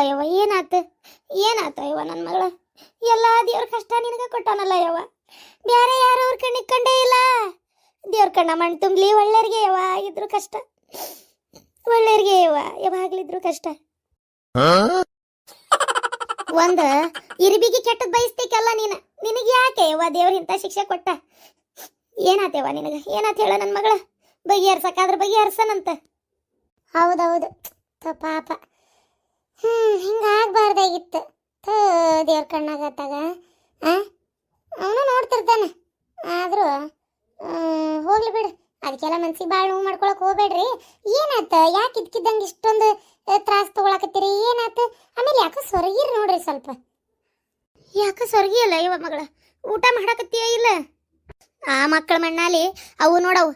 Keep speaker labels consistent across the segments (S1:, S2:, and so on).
S1: ಯಾಕ ಯವ್ವ ಏನಾತ? ಏನಾತ ಯವ್ವ ನನ್ನ ಮಗಳ? ಎಲ್ಲ ದೇವ್ರ ಕಷ್ಟ ನಿನಗೆ ಕೊಟ್ಟಾನಲ್ಲ ಯವ್ವ ಬೇರೆ ಯಾರು ಅವ್ರ ಕಣ್ಣಿಗೆ ಕಂಡೇ ಇಲ್ಲ. ದೇವ್ರ ಕಣ್ಣ ಮಣ್ಣು ತುಂಬಲಿ ಒಳ್ಳೆಯವ್ರಿಗೆ ಯವ್ವ ಇದ್ರು ಕಷ್ಟ. ಒಳ್ಳೆಯವ್ರಿಗೆ ಯವ್ವ ಯಾವಾಗ್ಲಿದ್ರು ಕಷ್ಟ. ಒಂದ ಇರಿಬಿಗೆ ಕೆಟ್ಟದ್ ಬಯಸ್ತಿಕಲ್ಲ ನೀನ. ನಿನಗೆ ಯಾಕೆ ಯವ್ವ ದೇವ್ರ ಇಂಥ ಶಿಕ್ಷೆ ಕೊಟ್ಟ? ಏನಾತೇವ ನಿನಗೆ? ಏನಾತ ಹೇಳ ನನ್ನ ಮಗಳ? ಬಗೆಹರ್ಸಕ್ಕಾದ್ರೆ ಬಗೆಹರ್ಸನಂತ. ಹೌದೌದು. ಪಾಪ. ಹ್ಮ್ ಹಿಂಗಾಗ್ಬಾರ್ದಾಗಿತ್ತು ಥೋ, ದೇವ್ರ ಕಣ್ಣಾಗತ್ತಾಗ ಅವನು ನೋಡ್ತಿರ್ತಾನೆ. ಆದರೂ ಹೋಗ್ಲಿ ಬಿಡು. ಅದಕ್ಕೆಲ್ಲ ಮನ್ಸಿಗೆ ಭಾಳ ನೋವು ಮಾಡ್ಕೊಳಕ್ ಹೋಗ್ಬೇಡ್ರಿ. ಏನಾತ? ಯಾಕೆ ಇದ್ಕಿದ್ದಂಗೆ ಇಷ್ಟೊಂದು ತ್ರಾಸ ತಗೊಳಕತ್ತೀರಿ? ಏನಾತ? ಆಮೇಲೆ ಯಾಕೆ ಸೊರಗಿರಿ ನೋಡ್ರಿ ಸ್ವಲ್ಪ. ಯಾಕೆ ಸೊರಗಿ ಅಲ್ಲ ಇವ ಮಗಳ? ಊಟ ಮಾಡಕತ್ತೀಯ ಇಲ್ಲ? ಆ ಮಕ್ಕಳ ಮಣ್ಣಲ್ಲಿ, ಅವು ನೋಡವು.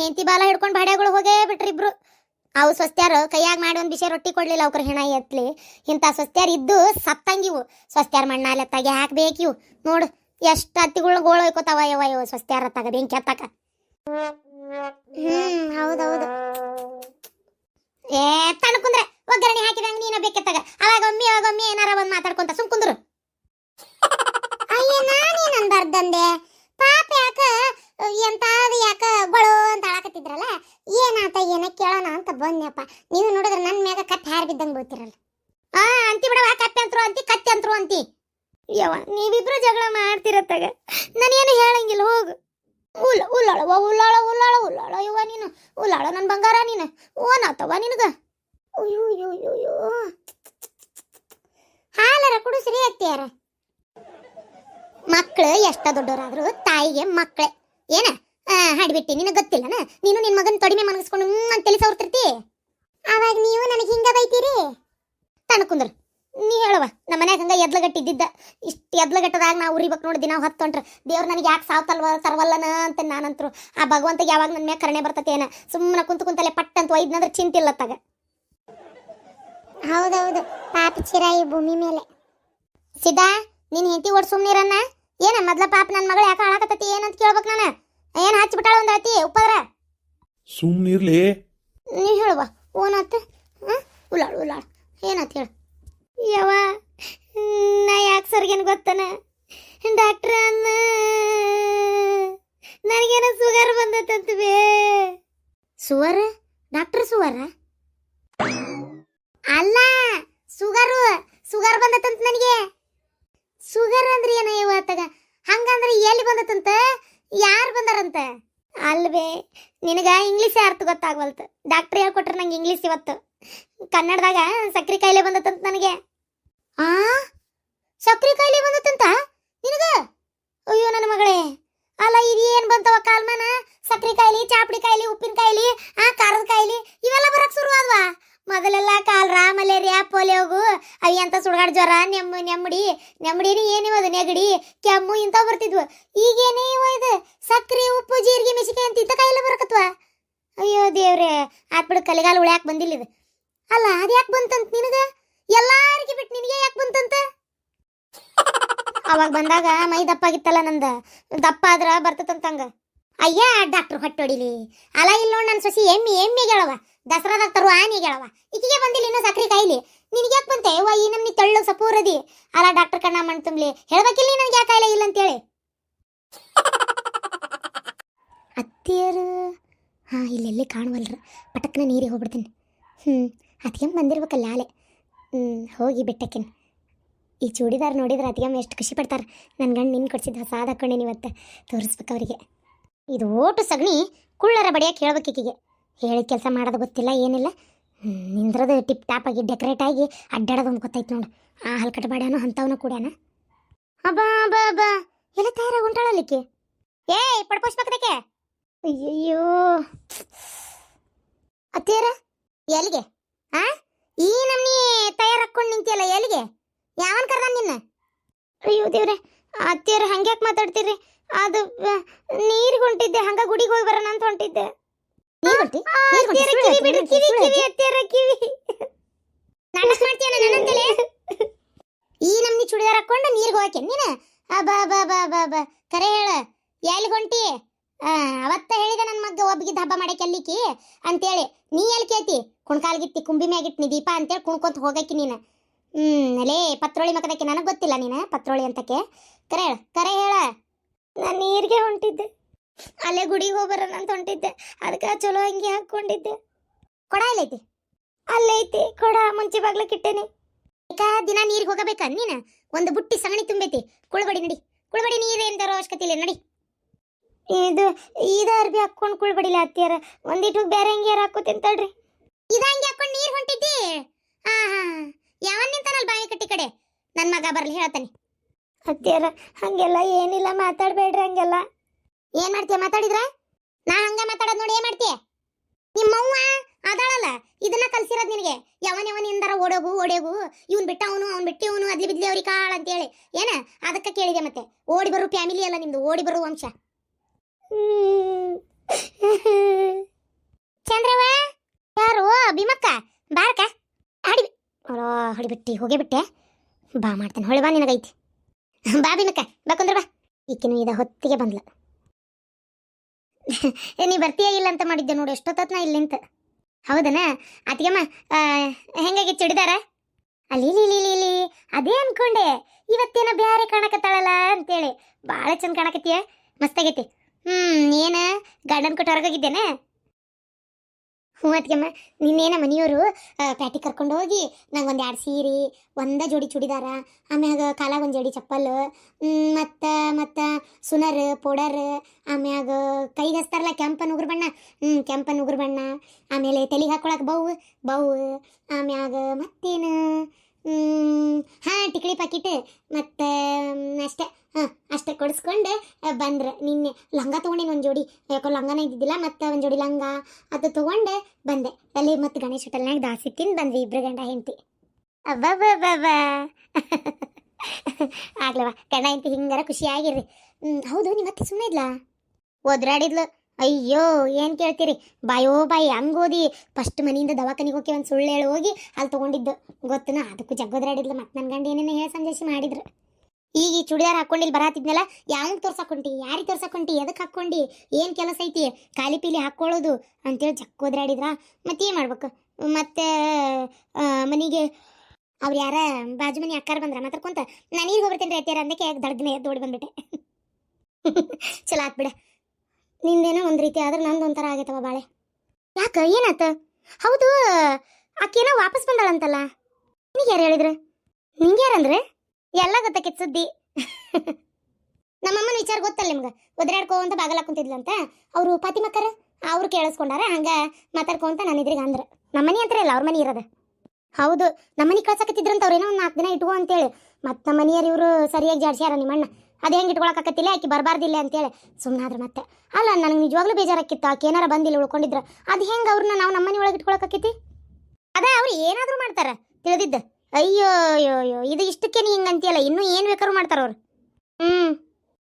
S1: ಹೆಂಡತಿ ಬಾಲ ಹಿಡ್ಕೊಂಡು ಬಾಡ್ಯಾಗಳು ಹೋಗೇ ಬಿಟ್ರಿ ಇಬ್ರು. ಅವು ಸ್ವಸ್ತ್ಯಾರು ಕೈಯಾಗ ಮಾಡಿ ಒಂದು ಬಿಸಿ ರೊಟ್ಟಿ ಕೊಡ್ಲಿಲ್ಲ ಅವ್ರ ಹೆಣ ಎತ್ಲಿ. ಇಂಥ ಸ್ವಸ್ತ್ಯಾರ ಇದ್ದು ಸತ್ತಂಗಿವು ಸ್ವಸ್ತ್ಯಾರ ತಗೆ ಹಾಕ್ಬೇಕಿವು ನೋಡು, ಎಷ್ಟು ಹತ್ತಿಗಳು ಗೋಳು ಹೋಯ್ಕೋತಾವ ಯವ ಇವ ಸ್ವಸ್ತ್ಯಾರ ತಗ ಬೆಂಕಿ ಹತ್ತಕ ಹ್ಮ್, ಹೌದೌದು. ಏ ತಣ್ಕುಂದ್ರೆ ಒಗ್ಗರಣೆ ಹಾಕಿದಂಗ ನೀನ ತಗ ಅವಾಗ ಒಮ್ಮೆ ಅವಾಗ ಒಮ್ಮೆ ಏನಾರ ಒಂದ್ ಮಾತಾಡ್ಕೊಂತ ಸುಮ್ ಕುಂದ್ರು. ಅಯ್ಯ, ನಾನೇನ್ ಅನ್ಬಾರ್ದಂದೆ ಪಾಪ ಯಾಕ, ಎಂತಾದ ಯಾಕ ಗೊಳು ಅಂತ ಆಳಕತ್ತಿದ್ರಲ್ಲ? ಏನಾತ ಏನ ಕೇಳೋಣ ಅಂತ ಬಂದ್ನಪ್ಪ. ನೀವು ನೋಡಿದ್ರೆ ನನ್ನ ಮ್ಯಾಗ ಕತ್ತೆ ಹಾರ್ ಬಿದ್ದಂಗೆ ಬೀಳ್ತಿರಲ್ಲ. ಆ, ಅಂತಿ ಬಿಡವ ಕತ್ತೆ ಅಂತರು ಅಂತಿ, ಕತ್ತೆ ಅಂತರು ಅಂತಿ. ಯವ ನೀವಿಬ್ರು ಜಗಳ ಮಾಡ್ತಿರತ್ತಾಗ? ನಾನೇನು ಹೇಳಂಗಿಲ್ಲ, ಹೋಗು. ಉಲ್ಲ ಉಲ್ಲಾಳವ ಉಲ್ಲಾಳ ಉಲ್ಲಾಳ ಉಲ್ಲಾಳ ಯವ್ವ ನೀನು. ಉಲ್ಲಾಳ ನನ್ನ ಬಂಗಾರ ನೀನು. ಓನಾತವ ನಿನಗ. ಅಯ್ಯೋ ಅಯ್ಯೋ ಅಯ್ಯೋ ಹಾಲರ ಕುಡಿಸ್ರಿ ಅತ್ತಿಯಾರ. ಮಕ್ಕಳು ಎಷ್ಟ ದೊಡ್ಡವರಾದ್ರು ತಾಯಿಗೆ ಮಕ್ಕಳೇ ಏನ? ಹಾಡ್ಬಿಟ್ಟಿ ನಿನಗೆ ಗೊತ್ತಿಲ್ಲನ? ನೀನು ನಿನ್ನ ಮಗನ ತೊಡಿಮೆ ಮನಗಿಸ್ಕೊಂಡು ಅಂತ ತಲೆ ಸವರ್ತಿರ್ತಿ ಅವಾಗ ನೀವು ನನಗೆ ಹಿಂಗ ಬೈತೀರಿ? ತಣಕುಂದ್ರ ನೀ ಹೇಳವ ನಮ್ಮ ಮನ್ಯಾಗ ಹಂಗ ಎದ್ಲಗಟ್ಟಿದ್ದಿದ್ದ ಇಷ್ಟು ಎದ್ಲಗಟ್ಟದಾಗ ನಾವು ಉರಿಬೇಕು ನೋಡಿ ದಿನ ಹೊತ್ತು ಹೊಂಟ್ರ. ದೇವ್ರು ನನಗೆ ಯಾಕೆ ಸಾವ್ತಲ್ವ ತರವಲ್ಲನ ಅಂತ ನಾನಂತರು. ಆ ಭಗವಂತ ಯಾವಾಗ ನನ್ನ ಮ್ಯಾಗ ಕರಣೆ ಬರ್ತತೇನ? ಏನ ಸುಮ್ಮನೆ ಕುಂತು ಕುಂತಲೆ ಪಟ್ ಅಂತ ಚಿಂತಿಲ್ಲ ಚಿಂತಿಲ್ಲತ್ತಾಗ ಹೌದೌದು ಪಾಪ ಚಿರಾಯಿ ಭೂಮಿ ಮೇಲೆ. ಸಿದ್ಧ ನಿನ್ನ ಹೆಂಡತಿ ಓಡ್ ಸುಮ್ಮನಿರನ್ನ ಏನ ಮೊದ್ಲ ಪಾಪ ನನ್ನ ಮಗಳು ಯಾಕೆ ಹಾಳಾಕತ್ತತಿ? ಏನಂತ ಕೇಳ್ಬೇಕು ನಾನು? ಏನ್ ಹಚ್ಚಿಬಿಟ್ಟಾಳ ಒಂದ್ ಅತಿ ಉಪ್ಪದ್ರ?
S2: ಸುಮ್ನಿರ್ಲಿ
S1: ನೀ ಹೇಳುವ ಓನಾತ ಹಾಂ? ಉಲಾಳು ಉಲಾಳು ಏನಾತ ಹೇಳು? ಯವ ನಾ ಯಾಕೆ ಸರ್ಗೇನು ಗೊತ್ತನ? ಡಾಕ್ಟ್ರ ಅನ್ನ. ನನಗೇನೋ ಸುಗರ್ ಬಂದತ್ತಂತವೇ. ಸುವರ ಡಾಕ್ಟರ್ ಸುವರ ಅಲ್ಲ ಸುಗರು ಸುಗರ್ ಬಂದತ್ತಂತ ನನಗೆ. ಸುಗರ್ ಅಂದ್ರೆ ಏನ ಇವತ್ತಾಗ ಹಂಗಂದ್ರೆ ಎಲ್ಲಿ ಬಂದತ್ತಂತ? ಯಾರು ಬಂದಾರಂತ? ಅಲ್ವೇ, ನಿನಗ ಇಂಗ್ಲೀಷ್ ಅರ್ಥ ಗೊತ್ತಾಗ್ವಲ್ತ. ಡಾಕ್ಟ್ರ್ ಹೇಳ್ಕೊಟ್ರ ನಂಗೆ ಇಂಗ್ಲೀಷ್ ಇವತ್ತು. ಕನ್ನಡದಾಗ ಸಕ್ರೆ ಕಾಯಿಲೆ ಬಂದತ್ತಂತ ನನಗೆ. ಆ? ಸಕ್ರೆ ಕಾಯಿಲೆ ಬಂದತ್ತಂತ? ನಿನಗ? ಅಯ್ಯೋ ನನ್ನ ಮಗಳೇ. ಅಲ್ಲ ಇದು ಏನ್ ಬಂತವ ಕಾಲ್ಮನ? ಸಕ್ರೆ ಕಾಯಿಲೆ, ಚಾಪಡಿ ಕಾಯಿಲೆ, ಉಪ್ಪಿನ ಕಾಯಿಲೆ ಮೊದಲೆಲ್ಲ ಕಾಲ್ರಾ ಮಲೇರಿಯಾ ಪೋಲಿಯೋಗು ಅవి ಅಂತ ಸುಡ್ಗಾಡ್ ಜ್ವರ, ನೆಮ್ಮ, ನೆಮ್ಮಡಿ ನೆಮ್ಮಡಿನೇ ಏನಿವ ಅದು ನೆಗಡಿ, ಕೆಮ್ಮು ಇಂಥವು ಬರ್ತಿದ್ವು. ಈಗೇನೇ ಇವ ಇದು? ಸಕ್ಕರೆ ಉಪ್ಪು, ಜೀರಿಗೆ ಮೆಣಸಿಕಾಯಿ ಅಂತ ಇಂಥ ಕಾಯಿಲೆ ಬರಕತ್ವ? ಅಯ್ಯೋ ದೇವ್ರೆ ಆತ್ಬಿಡು ಕಲಿಗಾಲ ಉಳ್ಯಾಕೆ ಬಂದಿಲ್ಲ ಇದು. ಅಲ್ಲ, ಅದು ಯಾಕೆ ಬಂತಂತ ನಿನಗೆ? ಎಲ್ಲಾರಿಗೆ ಬಿಟ್ಟು ನಿನಗೆ ಯಾಕೆ ಬಂತಂತ? ಅವಾಗ ಬಂದಾಗ ಮೈ ದಪ್ಪ ಆಗಿತ್ತಲ್ಲ ನಂದ? ದಪ್ಪ ಆದ್ರ ಬರ್ತದಂತಂಗ ಅಯ್ಯ, ಡಾಕ್ಟರ್ ಹೊಟ್ಟೊಡಿಲಿ. ಅಲ್ಲ ಇಲ್ಲ ನೋಡಿ ನನ್ನ ಸೊಸಿ ಎಮ್ಮಿ ಎಮ್ಮಿ ಗೆಳವ ದಸರಾದಾಗ ತರುವ ಆನಿ ಹೇಳವ ಈಕಿಗೆ ಬಂದಿಲ್ಲ ಇನ್ನೂ ಸಕ್ರಿ ಕಾಯಿಲಿ. ನಿನಗೆ ಯಾಕೆ ಬಂತೆ? ವಾ ಈ ನಮ್ನಿ ತೆಳ್ಳು ಸಪೂರದಿ. ಅಲ್ಲ ಡಾಕ್ಟರ್ ಕಣ್ಣ ಮಣ್ ತುಂಬಲಿ. ಹೇಳ್ಬೇಕಿಲ್ಲ ನನಗೆ ಯಾಕೆ ಕಾಯಿಲೆ ಇಲ್ಲ ಅಂತೇಳಿ. ಅತ್ತಿಯರು. ಹಾ ಇಲ್ಲೆಲ್ಲಿ ಕಾಣುವಲ್ರ. ಪಟಕ್ನ ನೀರಿಗೆ ಹೋಗ್ಬಿಡ್ತೀನಿ. ಹ್ಞೂ ಅತಿಗೆ ಬಂದಿರ್ಬೇಕಲ್ಲ ಆಲೆ. ಹ್ಞೂ ಹೋಗಿ ಬಿಟ್ಟಕ್ಕಿನ. ಈ ಚೂಡಿದಾರ್ ನೋಡಿದ್ರೆ ಅತಿಗೆ ಎಷ್ಟು ಖುಷಿ ಪಡ್ತಾರೆ. ನನ್ನ ಗಂಡು ನಿನ್ನ ಕೊಡ್ಸಿದ್ದ ಹೊಸಾದ ಹಾಕೊಂಡೇನಿ ಇವತ್ತು. ತೋರಿಸ್ಬೇಕು ಅವರಿಗೆ. ಇದು ಓಟು ಸಗಣಿ. ಕುಳ್ಳರ ಬಡಿಯಕ್ಕೆ ಹೇಳ್ಬೇಕು ಈಕಿಗೆ. ಹೇಳಿದ ಕೆಲಸ ಮಾಡೋದು ಗೊತ್ತಿಲ್ಲ, ಏನಿಲ್ಲ. ನಿಂದ್ರದು ಟಿಪ್ ಟಾಪ್ ಆಗಿ ಡೆಕೋರೇಟ್ ಆಗಿ ಅಡ್ಡಾಡೋದು ಒಂದು ಗೊತ್ತಾಯ್ತು ನೋಡು. ಆ ಹಲ್ಕಟ ಬಾಡ್ಯಾನು ಅಂಥವನು ಕೂಡ್ಯಾನ. ಅಬ್ಬಾ ಬಾ ಬಾ ಎಲ್ಲ ತಯಾರಾಗಿ ಉಂಟಾಳಲಿಕ್ಕೆ ಏಯ್, ಪಡ್ಕೋಸ್ಬೇಕದಕ್ಕೆ? ಅಯ್ಯಯ್ಯೋ. ಅತ್ತೇರ ಎಲ್ಲಿಗೆ? ಆ? ಈ ನಮ್ನಿ ತಯಾರಾಕೊಂಡು ನಿಂತಿಯಲ್ಲ, ಎಲ್ಲಿಗೆ? ಯಾವನ್ ಕರ್ದ ನಿನ್ನ? ಅಯ್ಯೋ ದೇವ್ರೆ ಅತ್ತೀರ ಹಂಗ್ಯಾಕ್ ಮಾತಾಡ್ತೀರಿ ಅದು, ನೀರಿಗೆ ಹೊಂಟಿದ್ದೆ, ಹಂಗ ಗುಡಿಗೆ ಹೋಗಿ ಬರೋಣ ಅಂತ ಹೊಂಟಿದ್ದೆ. ನೀರ್ ಹೊಂಟಿ? ನೀರ್ ಹೊಂಟಿ? ಕಿವಿ. ನಾಟಕ ನನ್ನಂತಲೇ ಈ ನಮ್ನಿ ಚೂಡಿದಾರ್ ಹಾಕೊಂಡು ನೀರಿಗೆ ಹೋಗಕ್ಕೆ. ನೀನು? ಬಾ ಬಾ ಬಾ ಬಾ ಬಾ. ಕರೆ ಹೇಳ. ಎಲ್ಲಿ ಹೊಂಟಿ? ಆ, ಅವತ್ತ ಹೇಳಿದ ನನ್ನ ಮಗ್ಗ ಒಬ್ಬಗಿದ್ದ ಹಬ್ಬ ಮಾಡಕ್ಕೆ ಅಲ್ಲಿಕಿ ಅಂತೇಳಿ ನೀ ಎಲ್ಲಿ ಕೇತಿ ಕುಣ್ಕಾಲ್ಗಿತ್ತಿ ಕುಂಬಿ ಮ್ಯಾಗಿಟ್ನಿ ದೀಪ ಅಂತೇಳಿ ಕುಣ್ಕೊಂತ ಹೋಗಕ್ಕೆ ನೀನು. ಹ್ಮ್ ಲೇ ಪತ್ರೋಳಿ ಮಕದಕ್ಕೆ ನನಗೆ ಗೊತ್ತಿಲ್ಲ ನೀನು ಪತ್ರೋಳಿ ಅಂತಕ್ಕೆ. ಕರೆ ಹೇಳ ಕರೆ ಹೇಳ. ನಾನು ನೀರಿಗೆ ಹೊಂಟಿದ್ದೆ. ಅಲ್ಲೇ ಗುಡಿಗೆ ಹೋಗ್ಬರೋಣ ಅಂತ ಹೊಂಟಿದ್ದೆ. ಅದಕ್ಕೆ ಚಲೋ ಅಂಗಿ ಹಾಕೊಂಡಿದ್ದೆ ಕೊಡ ಎಲ್ಲೈತಿ? ಅಲ್ಲೈತಿ. ಕೊಡ, ಮುಂಚೆ ಬಾಗ್ಲಕ್ಕೆ ಇಟ್ಟೇನಿ. ಈಗ ದಿನ ನೀರಿಗೆ ಹೋಗಬೇಕ ನೀನು? ಒಂದು ಬುಟ್ಟಿ ಸಗಣಿ ತುಂಬೈತಿ. ಕುಳ್ಬಡಿ ನಡಿ. ಕುಳ್ಬಡಿ ನೀರೇನ್ ತರೋ ಅವಶ್ಯಕತೆ ಇಲ್ಲ, ನಡಿ. ಇದು, ಇದ ಅರ್ಬಿ ಹಾಕೊಂಡು ಕುಳ್ಬಡಿಲ್ಲ ಹತ್ತಿಯಾರ ಒಂದಿಟ್ಟು ಬೇರೆ ಅಂಗಿಯಾರ ಹಾಕೋತೀನಿ ತಡ್ರಿ ಇದ ಅಂಗಿ ಹಾಕೊಂಡು ನೀರು ಹೊಂಟಿದ್ದಿ? ಹಾ ಹಾ. ಯಾವನ್ ನಿಂತಾನಲ್ ಬಾಯಿ ಕಟ್ಟಿ ಕಡೆ? ನನ್ನ ಮಗ ಬರ್ಲಿ ಹೇಳ್ತಾನೆ. ಹತ್ತಿಯಾರ ಹಂಗೆಲ್ಲ ಏನಿಲ್ಲ, ಮಾತಾಡ್ಬೇಡ್ರಿ ಹಂಗೆಲ್ಲ. ಏನ್ ಮಾಡ್ತೀಯ? ಮಾತಾಡಿದ್ರ? ನಾ ಹಂಗ ಮಾತಾಡೋದ್ ನೋಡಿ ಏನ್ ಮಾಡ್ತೀಯ? ನಿಮ್ಮವ್ವ ಅದಾಳಲ್ಲ, ಇದನ್ನ ಕಲ್ಸಿರೋದ್ ನಿನಗೆ. ಯಾವನ್ ಯಾವನ್ ಎಂದಾರ ಓಡೋಗು ಓಡೋಗು ಇವ್ನ್ ಬಿಟ್ಟ ಅವನು, ಅವ್ನ್ ಬಿಟ್ಟಿ ಅವನು, ಅದ್ಲಿ ಬಿದ್ಲಿ ಅವ್ರಿಗೆ ಕಾಳ ಅಂತೇಳಿ. ಏನ? ಅದಕ್ಕೆ ಕೇಳಿದೆ ಮತ್ತೆ. ಓಡಿ ಬರೋ ಫ್ಯಾಮಿಲಿ ಅಲ್ಲ ನಿಮ್ದು, ಓಡಿ ಬರೋ ವಂಶ. ಚಂದ್ರವ್ವ? ಯಾರು? ಭೀಮಕ್ಕ? ಬಾರಕ ಆಡಿ ಅಲೋ, ಹೊಡಿಬಿಟ್ಟಿ ಹೋಗೇ ಬಿಟ್ಟೆ ಬಾ ಮಾಡ್ತೇನೆ, ಹೊಳೆ ಬಾ ನಿನಗೈತಿ. ಬಾ ಭೀಮಕ್ಕ, ಬಾ ಕುಂದ್ರ ಬಾ ಈಕಿನ ಇದ ಹೊತ್ತಿಗೆ ಬಂದ್ಲ. ನೀ ಬರ್ತೀಯ ಇಲ್ಲ ಅಂತ ಮಾಡಿದ್ದೆ ನೋಡಿ ಎಷ್ಟೊತ್ತ ನಾ ಇಲ್ಲಿ ನಿಂತ. ಹೌದನ? ಅತ್ತಿಗೆಮ್ಮ ಹೆಂಗಾಗಿ ಚಿಡಿದಾರ? ಅಲ್ಲಿ ಲೀಲಿ ಇಲ್ಲಿ ಅದೇ ಅನ್ಕೊಂಡೆ. ಇವತ್ತೇನೋ ಬ್ಯಾರೆ ಕಾಣಕತ್ತಾಳಲ್ಲ ಅಂತೇಳಿ. ಭಾಳ ಚಂದ ಕಾಣಕತ್ತೀಯ ಮಸ್ತಾಗೈತಿ ಹ್ಮ್, ಏನ? ಗಾರ್ಡನ್ ಕೊಟ್ಟು ಹೊರಗೋಗಿದ್ದೇನೆ ಹ್ಞೂ ಅತ್ತಿಗೆಮ್ಮ ನಿನ್ನೇನ ಮನೆಯವರು ಪ್ಯಾಟಿ ಕರ್ಕೊಂಡು ಹೋಗಿ ನಂಗೆ ಒಂದು ಎರಡು ಸೀರೆ, ಒಂದ ಜೋಡಿ ಚೂಡಿದಾರ, ಆಮ್ಯಾಗ ಕಾಲಾಗ ಒಂದು ಜೋಡಿ ಚಪ್ಪಲ್ ಮತ್ತು ಮತ್ತು ಸುನರ್, ಪೌಡರ್, ಆಮ್ಯಾಗ ಕೈಗೆ ಹಚ್ತಾರಲ್ಲ ಕೆಂಪು ಉಗ್ರ ಬಣ್ಣ ಹ್ಞೂ ಕೆಂಪನ ಉಗ್ರ ಬಣ್ಣ, ಆಮೇಲೆ ತಲೆಗೆ ಹಾಕೊಳಕ್ಕೆ ಬೌ ಬೌ, ಆಮ್ಯಾಗ ಮತ್ತೇನು ಹಾಂ ಟಿಕಳಿ ಪಾಕಿಟ್. ಮತ್ತು ಅಷ್ಟೇ. ಹಾಂ, ಅಷ್ಟೇ ಕೊಡಿಸ್ಕೊಂಡು ಬಂದ್ರೆ. ನಿನ್ನೆ ಲಂಗ ತೊಗೊಂಡಿನಿ ಒಂದು ಜೋಡಿ. ಯಾಕೋ ಲಂಗನ ಇದ್ದಿದ್ದಿಲ್ಲ, ಮತ್ತು ಒಂದು ಜೋಡಿ ಲಂಗ ಅದು ತೊಗೊಂಡೆ, ಬಂದೆ. ಅಲ್ಲಿ ಮತ್ತು ಗಣೇಶ ಹೋಟೆಲ್ನಾಗ ದಾಸಿ ತಿಂದು ಬಂದ್ವಿ ಇಬ್ಬರು ಗಂಡ ಹೆಂಡತಿ. ಅಬ್ಬಬ್ಬಬ್ಬ ಆಗ್ಲವ ಗಂಡ ಹೆಂಡತಿ ಹಿಂಗಾರ ಖುಷಿಯಾಗಿರ್ರಿ ಹೌದು ನಿಮ್ಮ ಮತ್ತೆ ಸುಮ್ಮನೆ ಇದ್ಲಾ? ಒದ್ರಾಡಿದ್ಲು ಅಯ್ಯೋ, ಏನು ಕೇಳ್ತೀರಿ? ಬಾಯೋ ಬಾಯಿ ಹಂಗೋದಿ ಫಸ್ಟ್ ಮನೆಯಿಂದ ದವಾಖಾನಿಗೆ ಹೋಗಿ ಒಂದು ಸುಳ್ಳು ಹೇಳಿ ಹೋಗಿ ಅಲ್ಲಿ ತೊಗೊಂಡಿದ್ದು. ಗೊತ್ತನ? ಅದಕ್ಕೂ ಜಗ್ಗೋದ್ರಾಡಿದ್ಲು ಮತ್ತೆ ನನ್ನ ಗಂಡ ಏನೇನು ಹೇಳ ಸಂದೇಶ ಮಾಡಿದ್ರು. ಈಗ ಈ ಚೂಡಿದಾರ್ ಹಾಕೊಂಡಿಲ್ ಬರಾತಿದ್ನಲ್ಲ ಯಾವಾಗ ತೋರ್ಸಾಕೊಂಡಿ ಯಾರಿಗೆ ತೋರ್ಸಾಕೊಂಡಿ ಎದಕ್ಕೆ ಹಾಕೊಂಡಿ ಏನು ಕೆಲಸ ಐತಿ? ಖಾಲಿ ಪೀಲಿ ಹಾಕ್ಕೊಳ್ಳೋದು ಅಂತೇಳಿ ಜಕ್ಕೋದ್ರಾಡಿದ್ರ ಮತ್ತೆ ಏನು ಮಾಡ್ಬೇಕು? ಮತ್ತೆ ಮನೆಗೆ ಅವ್ರು ಯಾರ? ಬಾಜು ಮನೆ ಅಕ್ಕಾರ ಬಂದ್ರ? ಮಾತಾಡ್ಕೊಂತ ನಾನು ಈಗ ಹೋಗ್ಬಿಡ್ತೇನೆ ರೀ ಅಂದಕ್ಕೆ ದಡ್ದನೆ ಎದ್ದು ಓಡಿ ಬಂದ್ಬಿಟ್ಟೆ. ಚಲೋ ಹಾಕ್ಬಿಡ ಬಿಡ. ನಿಂದೇನೋ ಒಂದು ರೀತಿ ಆದ್ರೆ ನಂದು ಒಂಥರ ಆಗೈತವ ಬಾಳೆ. ಯಾಕೆ, ಏನಾತ? ಹೌದು, ಆಕೇನೋ ವಾಪಸ್ ಬಂದಾಳಂತಲ್ಲ. ನಿನಗೆ ಯಾರು ಹೇಳಿದ್ರು? ನಿಂಗೆ ಯಾರಂದ್ರೆ? ಎಲ್ಲ ಗೊತ್ತಾಕಿತ್ತು ಸುದ್ದಿ. ನಮ್ಮಮ್ಮನ ವಿಚಾರ ಗೊತ್ತಲ್ಲ ನಿಮ್ಗೆ? ಒದ್ರಾಡ್ಕೋ ಅಂತ ಬಾಗಲ ಕುಂತಿದ್ಲಂತ? ಅವರು ಪಾತಿಮಕ್ಕರ? ಅವ್ರು ಕೇಳಿಸ್ಕೊಂಡಾರ? ಹಂಗ ಮಾತಾಡ್ಕೊಂತ ನಾನು ಇದ್ರಿಗೆ ಅಂದ್ರೆ. ನಮ್ಮನೆ ಅಂತಾರ ಇಲ್ಲ, ಅವ್ರ ಮನೆ ಇರೋದು. ಹೌದು ನಮ್ಮನೆ ಕಳ್ಸಕತ್ತಿದ್ರಂತ ಅವ್ರೇನೋ ಒಂದು ನಾಲ್ಕು ದಿನ ಇಟ್ಕೋ ಅಂತೇಳಿ. ಮತ್ತೆ ನಮ್ಮ ಮನೆಯವ್ರು ಇವರು ಸರಿಯಾಗಿ ಜಾಡ್ಸ್ಯಾರ ನಿಮ್ಮಣ್ಣ. ಅದು ಹೆಂಗೆ ಇಟ್ಕೊಳಕತ್ತಿಲ್ಲ ಆಕೆ ಬರಬಾರ್ದಿಲ್ಲ ಅಂತೇಳಿ. ಸುಮ್ಮನಾದ್ರು ಮತ್ತೆ. ಅಲ್ಲ, ನನಗೆ ನಿಜವಾಗ್ಲೂ ಬೇಜಾರಾಕಿತ್ತು. ಆಕೆ ಏನಾರ ಬಂದಿಲ್ಲ ಉಳ್ಕೊಂಡಿದ್ರೆ. ಅದು ಹೆಂಗೆ ಅವ್ರನ್ನ ನಾವು ನಮ್ಮನೆ ಒಳಗೆ ಇಟ್ಕೊಳಕತ್ತೈತಿ ಅದೇ ಅವ್ರು ಏನಾದರೂ ಮಾಡ್ತಾರೆ, ತಿಳಿದಿದ್ದು. ಅಯ್ಯೋ ಅಯ್ಯೋ ಅಯ್ಯೋ, ಇದು ಇಷ್ಟಕ್ಕೆ ನೀ ಹಿಂಗೆ ಅಂತೀಯಲ್ಲ, ಇನ್ನೂ ಏನು ಬೇಕಾದ್ರೂ ಮಾಡ್ತಾರೆ ಅವ್ರು. ಹ್ಞೂ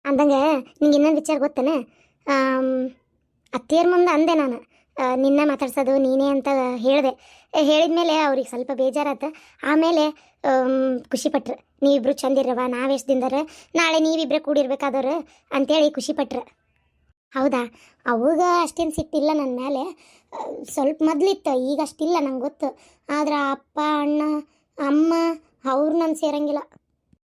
S1: ಅಂದಂಗೆ ನಿಂಗೆ ಇನ್ನೊಂದು ವಿಚಾರ ಗೊತ್ತೇನೆ? ಅತ್ತೆಯರ ಮುಂದೆ ಅಂದೆ ನಾನು. ನಿನ್ನ ಮಾತಾಡ್ಸೋದು ನೀನೇ ಅಂತ ಹೇಳಿದೆ. ಹೇಳಿದ್ಮೇಲೆ ಅವ್ರಿಗೆ ಸ್ವಲ್ಪ ಬೇಜಾರಾತ. ಆಮೇಲೆ ಆಮ್, ಖುಷಿಪಟ್ರು. ನೀವಿಬ್ರು ಚಂದಿರವ ನಾವೆಷ್ಟು ದಿನದಾರ? ನಾಳೆ ನೀವಿಬ್ರೆ ಕೂಡಿರ್ಬೇಕಾದವ್ರು ಅಂತೇಳಿ ಖುಷಿಪಟ್ರು. ಹೌದಾ? ಅವಾಗ ಅಷ್ಟೇನು ಸಿಟ್ಟಿಲ್ಲ ನನ್ನ ಮೇಲೆ ಸ್ವಲ್ಪ ಮೊದಲಿತ್ತು ಈಗ ಅಷ್ಟಿಲ್ಲ ನಂಗೆ ಗೊತ್ತು. ಆದ್ರೆ ಅಪ್ಪ ಅಣ್ಣ ಅಮ್ಮ ಅವ್ರು ನನ್ನ ಸೇರಂಗಿಲ್ಲ.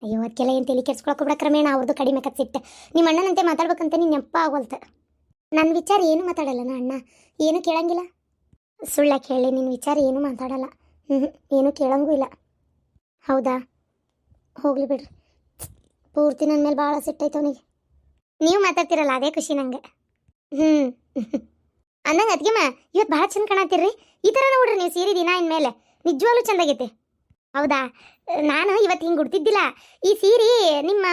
S1: ಅಯ್ಯೋ ಅದಕ್ಕೆಲ್ಲ ಏನು ತಲೆ ಕೆಡ್ಸ್ಕೊಳಕ್ಕೆ ಕ್ರಮೇಣ ಅವ್ರದ್ದು ಕಡಿಮೆ ಕತ್ಸಿಟ್ಟು ನಿಮ್ಮ ಅಣ್ಣನಂತೆ ಮಾತಾಡ್ಬೇಕಂತ ನೀನು ನೆಪ್ಪ ಆಗೋಲ್ತ. ನನ್ನ ವಿಚಾರ ಏನು ಮಾತಾಡಲ್ಲ ಅಣ್ಣ? ಏನು ಕೇಳಂಗಿಲ್ಲ. ಸುಳ್ಳ ಹೇಳಿ ನಿನ್ನ ವಿಚಾರ ಏನು ಮಾತಾಡಲ್ಲ. ಹ್ಞೂ ಏನು ಕೇಳಂಗೂ ಇಲ್ಲ. ಹೌದಾ? ಹೋಗ್ಲಿ ಬಿಡ್ರಿ. ಪೂರ್ತಿ ನನ್ನ ಮೇಲೆ ಭಾಳ ಸಿಟ್ಟೈತೆ ಅವನಿಗೆ. ನೀವು ಮಾತಾಡ್ತಿರಲ್ಲ, ಅದೇ ಖುಷಿ ನಂಗೆ. ಹ್ಞೂ ಅಂದಂಗೆ ಅದ್ಗೆಮ್ಮ ಇವತ್ತು ಭಾಳ ಚಂದ ಕಾಣತ್ತೀರಿ ಈ ಥರ ನೋಡ್ರಿ ನೀವು ಸೀರೆ ದಿನ ಇನ್ಮೇಲೆ. ನಿಜವಾಗ್ಲೂ ಚಂದಾಗೈತೆ. ಹೌದಾ? ನಾನು ಇವತ್ತು ಹಿಂಗೆ ಉಡ್ತಿದ್ದಿಲ್ಲ. ಈ ಸೀರೆ ನಿಮ್ಮ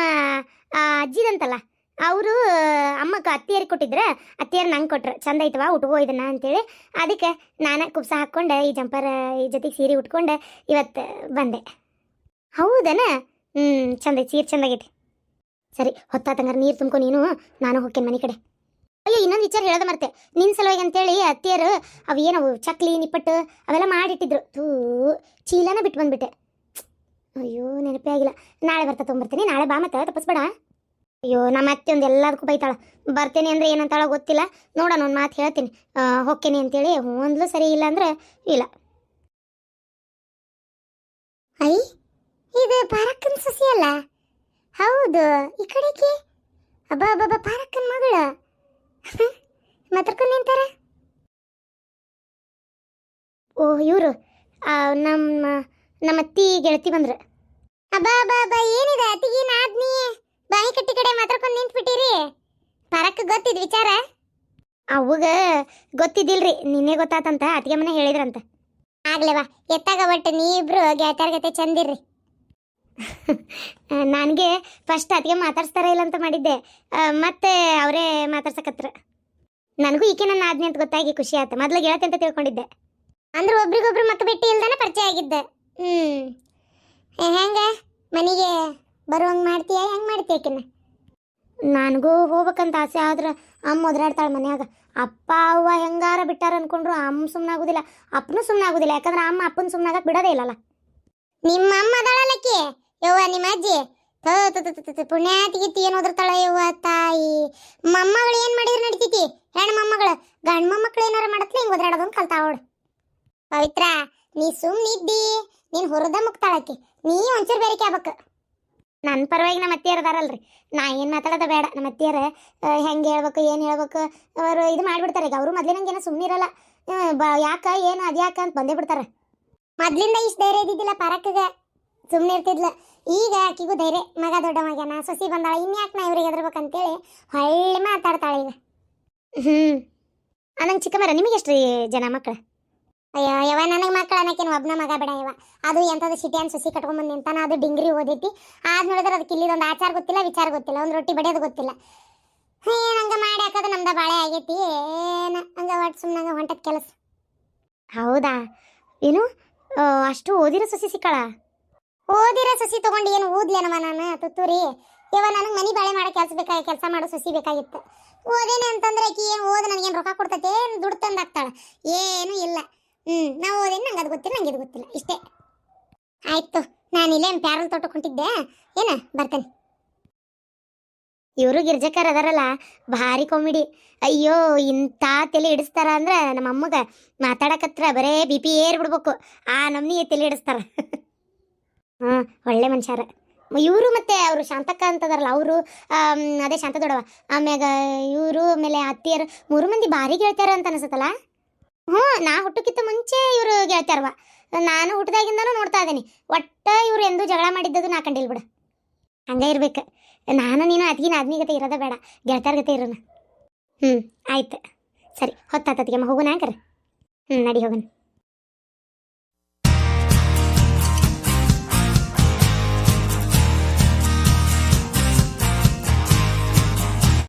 S1: ಅಜ್ಜಿದಂತಲ್ಲ. ಅವರು ಅಮ್ಮಕ್ಕ ಅತ್ತಿಯರಿಗೆ ಕೊಟ್ಟಿದ್ರೆ ಅತ್ತಿಯರು ನಂಗೆ ಕೊಟ್ರು. ಚಂದ ಐತವಾ ಉಟ್ಕೋ ಇದನ್ನ ಅಂತೇಳಿ. ಅದಕ್ಕೆ ನಾನು ಕುಪ್ಸ ಹಾಕ್ಕೊಂಡು, ಈ ಜಂಪರ್, ಈ ಜೊತೆಗೆ ಸೀರೆ ಉಟ್ಕೊಂಡು, ಇವತ್ತು ಬಂದೆ. ಹೌದನ? ಹ್ಞೂ ಚಂದ ಐತಿ, ಸೀರೆ ಚಂದಾಗೈತಿ. ಸರಿ ಹೊತ್ತಾತಂಗಾರ ನೀರು ತುಂಬ್ಕೊ ನೀನು, ನಾನು ಹೋಗ್ತೇನೆ ಮನೆ ಕಡೆ. ಅಯ್ಯೋ, ಇನ್ನೊಂದು ವಿಚಾರ ಹೇಳೋದ ಮರ್ತೆ. ನಿನ್ನ ಸಲುವಾಗಿ ಅಂತೇಳಿ ಅತ್ತಿಯರು ಅವು ಏನವು, ಚಕ್ಲಿ, ನಿಪ್ಪಟ್ಟು, ಅವೆಲ್ಲ ಮಾಡಿಟ್ಟಿದ್ರು. ತೂ ಚೀಲನ ಬಿಟ್ಟು ಬಂದ್ಬಿಟ್ಟೆ. ಅಯ್ಯೋ, ನೆನಪೇ ಆಗಿಲ್ಲ. ನಾಳೆ ಬರ್ತಾ ತೊಗೊಂಬರ್ತೀನಿ, ನಾಳೆ ಬಾ ಮತ್ತೆ, ತಪ್ಪಿಸ್ಬೇಡ. ಅಯ್ಯೋ, ನಮ್ಮ ಅತ್ತೆ ಒಂದು ಎಲ್ಲದಕ್ಕೂ ಬೈತಾಳ. ಬರ್ತೇನೆ ಅಂದ್ರೆ ಏನಂತಾಳ ಗೊತ್ತಿಲ್ಲ. ನೋಡೋಣ, ಒಂದು ಮಾತು ಹೇಳ್ತೀನಿ. ಹೊಕ್ಕೇನಿ ಅಂತೇಳಿ. ಒಂದ್ಲು ಸರಿ ಇಲ್ಲ ಅಂದ್ರೆ ಇಲ್ಲ. ಐ ಇದು ಪಾರಕ್ಕನ್ ಸಸಿ ಅಲ್ಲ? ಹೌದು, ಈ ಕಡೆಗೆ? ಅಬ್ಬಾ ಅಬ್ಬಾ ಪಾರಕ್ಕನ್ ಮಗಳ. ಮಾತಾಡ್ಕೊಂಡು ನಿಂತಾರ? ಓ, ಇವರು. ನಮ್ಮ ನಮ್ಮ ಅತ್ತಿ ಗೆಳತಿ ಬಂದ್ರ. ಅಬ್ಬಾ ಅಬ್ಬಾ ಅಬ್ಬಾ, ಏನಿದೆ? ಅತ್ತಿಗೆ ಬಾಯಿ ಕಟ್ಟಿ ಕಡೆ ಮಾತಾಡ್ಕೊಂಡು ನಿಂತ್ಬಿಟ್ಟಿರಿ. ಪರಕ್ ಗೊತ್ತಿದ್ ವಿಚಾರ? ಅವಾಗ ಗೊತ್ತಿದ್ದಿಲ್ರಿ ನಿನ್ನೆ ಗೊತ್ತಾತಂತ ಅತ್ತಿಗೆ ಮನೆ ಹೇಳಿದ್ರಂತ. ಆಗ್ಲೇವಾ ಎತ್ತಾಗ ಒಟ್ಟು ನೀವಿಬ್ರು ಗೆಳತ್ಯಾರ ಗತೆ ಚಂದಿರ್ರಿ. ನನಗೆ ಫಸ್ಟ್ ಅತ್ತಿಗೆ ಮಾತಾಡ್ಸ್ತಾರ ಇಲ್ಲ ಅಂತ ಮಾಡಿದ್ದೆ ಮತ್ತೆ ಅವರೇ ಮಾತಾಡ್ಸಕತ್ರ. ನನಗೂ ಈಕೆ ನನ್ನ ಆದ್ನೆ ಅಂತ ಗೊತ್ತಾಗಿ ಖುಷಿ ಆಯ್ತು ಮೊದ್ಲು ಗೆಳತಿ ಅಂತ ತಿಳ್ಕೊಂಡಿದ್ದೆ. ಅಂದ್ರೆ ಒಬ್ರಿಗೊಬ್ರು ಮಕ್ಕ ಭೇಟಿ ಇಲ್ದಾನೆ ಪರಿಚಯ ಆಗಿದ್ದೆ. ಹ್ಮ್. ಹೆಂಗೆ ಹೆಂಗ? ಮನೆಗೆ? ಬರುವಂಗೆ ಮಾಡ್ತೀಯ, ಹೆಂಗೆ ಮಾಡ್ತೀಯ ಆಕಿನ? ನನಗೂ ಹೋಗ್ಬೇಕಂತ ಆಸೆ, ಆದ್ರೆ ಅಮ್ಮ ಒದರಾಡ್ತಾಳೆ ಮನ್ಯಾಗ. ಅಪ್ಪ, ಅವ್ವ ಹೆಂಗಾರ ಬಿಟ್ಟಾರ ಅನ್ಕೊಂಡ್ರು, ಅಮ್ಮ ಸುಮ್ಮನಾಗುದಿಲ್ಲ ಅಪ್ಪನೂ ಸುಮ್ಮನಾಗುದಿಲ್ಲ ಯಾಕಂದ್ರೆ ಅಮ್ಮ ಅಪ್ಪನ ಸುಮ್ಮನಾಗಕ್ಕೆ ಬಿಡೋದೇ ಇಲ್ಲಲ್ಲ. ನಿಮ್ಮ ಅಮ್ಮ ಅದಾಳಲ್ಲಕ್ಕಿ ಯವ್ವ, ನಿಮ್ಮ ಅಜ್ಜಿ? ಪುಣ್ಯಾತಿಗಿತ್ತಿ ಏನು ಓದಿರ್ತಾಳೆ ಯವ್ವ ತಾಯಿ? ಮೊಮ್ಮಗಳು ಏನು ಮಾಡಿದ್ರು ನಡಿತೈತಿ? ಹೆಣ್ಣು ಮೊಮ್ಮಗಳು, ಗಂಡು ಮೊಮ್ಮಕ್ಳು ಏನಾರ ಮಾಡತ್ಲೆ, ಹಿಂಗೆ ಒದರಾಡೋದನ್ನ ಕಲ್ತಾವಳು ಪವಿತ್ರ, ನೀ ಸುಮ್ಮನಿದ್ದಿ ನೀನು ಹುರಿದ ಮುಕ್ತಾಳಕ್ಕಿ ನೀ ಒಂಚೂರು ಬೇರಿಕೆ ಆಗ್ಬೇಕು. ನನ್ನ ಪರವಾಗಿ ನಮ್ಮ ಅತ್ತೆಯರು ಅದಾರಲ್ರಿ. ನಾ ಏನು ಮಾತಾಡೋದು ಬೇಡ. ನಮ್ಮ ಅತ್ತಿಯರ ಹೆಂಗೆ ಹೇಳ್ಬೇಕು, ಏನು ಹೇಳ್ಬೇಕು, ಅವರು ಇದು ಮಾಡಿಬಿಡ್ತಾರೆ. ಈಗ ಅವರು ಮೊದ್ಲಿನಂಗೆ ಸುಮ್ಮನೆ ಇರಲ್ಲ ಬ, ಯಾಕ, ಏನು ಅದ್ಯಾಕ ಅಂತ ಬಂದೇ ಬಿಡ್ತಾರೆ. ಮೊದಲಿಂದ ಇಷ್ಟು ಧೈರ್ಯ ಇದ್ದಿದ್ದಿಲ್ಲ ಪರಕ್ಕಗೆ. ಸುಮ್ಮನೆ ಇರ್ತಿದ್ಲ. ಈಗ ಆಕಿಗೂ ಧೈರ್ಯ. ಮಗ ದೊಡ್ಡ ಮಗನ ಸೊಸಿ ಬಂದಾಳ, ಇನ್ಯಾಕೆ ನಾ ಇವ್ರಿಗೆ ಹೆದರ್ಬೇಕಂತೇಳಿ ಹಳ್ಳಿ ಮಾತಾಡ್ತಾಳೆ ಈಗ. ಹ್ಞೂ ಅನ್ನಂಗೆ ಚಿಕ್ಕಮ್ಮರ ಮರ ನಿಮಗೆ ಎಷ್ಟು ಜನ ಮಕ್ಕಳು ಅಯ್ಯೋ ಯಾವ ನನಗೆ ಮಕ್ಕಳು ಅನ್ನಕೇನು ಒಬ್ಬನ ಮಗ ಬೇಡ ಯವ ಅದು ಎಂಥದ್ದು ಸಿಟಿಯನ್ ಕಟ್ಕೊಂಡ್ ಕಟ್ಕೊಂಬಂದು ನಿಂತಾನ, ಅದು ಡಿಂಗ್ರಿ ಓದೈತಿ. ಆದ್ ನೋಡಿದ್ರೆ ಅದಕ್ಕೆ ಇಲ್ಲಿದೊಂದು ಆಚಾರ ಗೊತ್ತಿಲ್ಲ, ವಿಚಾರ ಗೊತ್ತಿಲ್ಲ, ಒಂದು ರೊಟ್ಟಿ ಬಡಿಯೋದು ಗೊತ್ತಿಲ್ಲ. ಏನು ಹಂಗೆ ಮಾಡಿ ಹಾಕೋದು ನಮ್ದು ಬಾಳೆ ಆಗೈತಿ, ಏನು? ಹಂಗೆ ಒಟ್ಟು ಸುಮ್ಮನೆ ಹೊಂಟದ ಕೆಲಸ. ಹೌದಾ? ಏನು? ಅಷ್ಟು ಓದಿರೋ ಸುಸಿ ಸಿಕ್ಕಳ? ಓದಿರೋ ಸುಸಿ ತಗೊಂಡು ಏನು ಓದ್ಲೇನವ ನಾನು, ತುತ್ತೂರಿ? ಇವ ನನಗೆ ಮನೆ ಬಾಳೆ ಮಾಡೋ ಕೆಲಸ ಬೇಕಾಗಿ ಕೆಲಸ ಮಾಡೋ ಸಸಿ ಬೇಕಾಗಿತ್ತು. ಓದೇನೆ ಅಂತಂದ್ರೆ ಆಕಿ ಏನು ಓದ್, ನನಗೇನು ರೊಕ್ಕ ಕೊಡ್ತೈತೆ ಏನು ದುಡ್ಡು ತಂದಾಗ್ತಾಳೆ ಏನೂ ಇಲ್ಲ. ಹ್ಞೂ ನಾವು ಓದೇನು ನಂಗೆ ಅದು ಗೊತ್ತಿಲ್ಲ, ನಂಗೆ ಇದು ಗೊತ್ತಿಲ್ಲ, ಇಷ್ಟೇ. ಆಯ್ತು ನಾನು ಇಲ್ಲೇ ಪ್ಯಾರಲ್ ತೋಟಕ್ಕೆ ಹೊಂಟಿದ್ದೆ ಏನ, ಬರ್ತೇನೆ. ಇವರು ಗಿರ್ಜಕರ್ ಅದಾರಲ್ಲ, ಭಾರಿ ಕಾಮಿಡಿ ಅಯ್ಯೋ, ಇಂಥ ತಲೆ ಇಡಿಸ್ತಾರ ಅಂದ್ರೆ ನಮ್ಮ ಅಮ್ಮಗ ಮಾತಾಡಕತ್ರ ಬರೇ ಬಿ ಪಿ ಏರ್ ಬಿಡ್ಬೇಕು. ಆ ನಮ್ನಿ ತಲೆ ಹಿಡಿಸ್ತಾರ. ಹಾಂ ಒಳ್ಳೆ ಮನುಷ್ಯರ. ಇವರು ಮತ್ತೆ ಅವರು ಶಾಂತಕ್ಕ ಅಂತದಾರಲ್ಲ, ಅವರು ಅದೇ ಶಾಂತ ದೊಡವ ಆಮ್ಯಾಗ ಇವರು ಆಮೇಲೆ ಅತ್ತಿಯರು, ಮೂರು ಮಂದಿ ಭಾರಿ ಗೆಳತ್ಯಾರ ಅಂತ ಅನ್ಸತ್ತಲ್ಲ? ಹ್ಞೂ, ನಾ ಹುಟ್ಟಕ್ಕಿಂತ ಮುಂಚೆ ಇವರು ಗೆಳತ್ಯಾರವ ನಾನು ಹುಟ್ಟದಾಗಿಂದನೂ ನೋಡ್ತಾ ಇದ್ದೀನಿ. ಒಟ್ಟ ಇವ್ರು ಎಂದೂ ಜಗಳ ಮಾಡಿದ್ದದು ನಾ ಕಂಡಿಲ್ಲ ಬಿಡು. ಹಂಗೆ ಇರ್ಬೇಕು. ನಾನು, ನೀನು ಅದ್ಗಿನ ಆದ್ಮಿ ಗತೆ ಇರೋದ ಬೇಡ. ಗೆಳತ್ಯಾರ ಗತೆ ಇರೋಣ ಹ್ಞೂ ಆಯ್ತು. ಸರಿ ಹೊತ್ತಾತದಿಗೆ ಹೋಗೋಣ ಹ್ಞೂ ನಡಿ, ಹೋಗೋಣ.